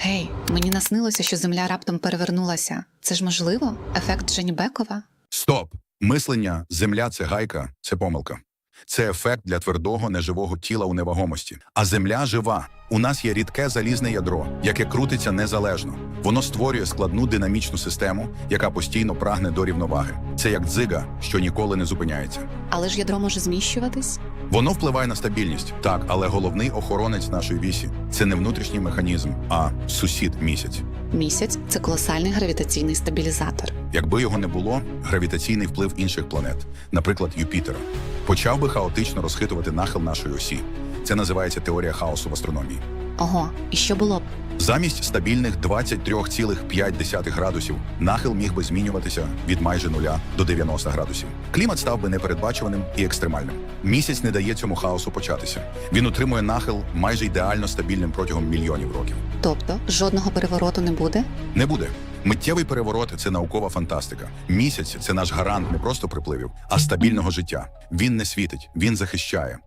Гей, мені наснилося, що земля раптом перевернулася. Це ж можливо? Ефект Женібекова? Стоп! Мислення Земля це гайка, це помилка. Це ефект для твердого неживого тіла у невагомості. А земля жива. У нас є рідке залізне ядро, яке крутиться незалежно. Воно створює складну динамічну систему, яка постійно прагне до рівноваги. Це як дзига, що ніколи не зупиняється. Але ж ядро може зміщуватись? Воно впливає на стабільність, так, але головний охоронець нашої вісі це не внутрішній механізм, а сусід місяць. Місяць це колосальний гравітаційний стабілізатор. Якби його не було, гравітаційний вплив інших планет, наприклад, Юпітера, почав би хаотично розхитувати нахил нашої осі. Це називається теорія хаосу в астрономії. Ого, і що було б? Замість стабільних 23,5 градусів нахил міг би змінюватися від майже нуля до 90 градусів. Клімат став би непередбачуваним і екстремальним. Місяць не дає цьому хаосу початися. Він утримує нахил майже ідеально стабільним протягом мільйонів років. Тобто жодного перевороту не буде? Не буде. Миттєвий переворот це наукова фантастика. Місяць це наш гарант не просто припливів, а стабільного життя. Він не світить, він захищає.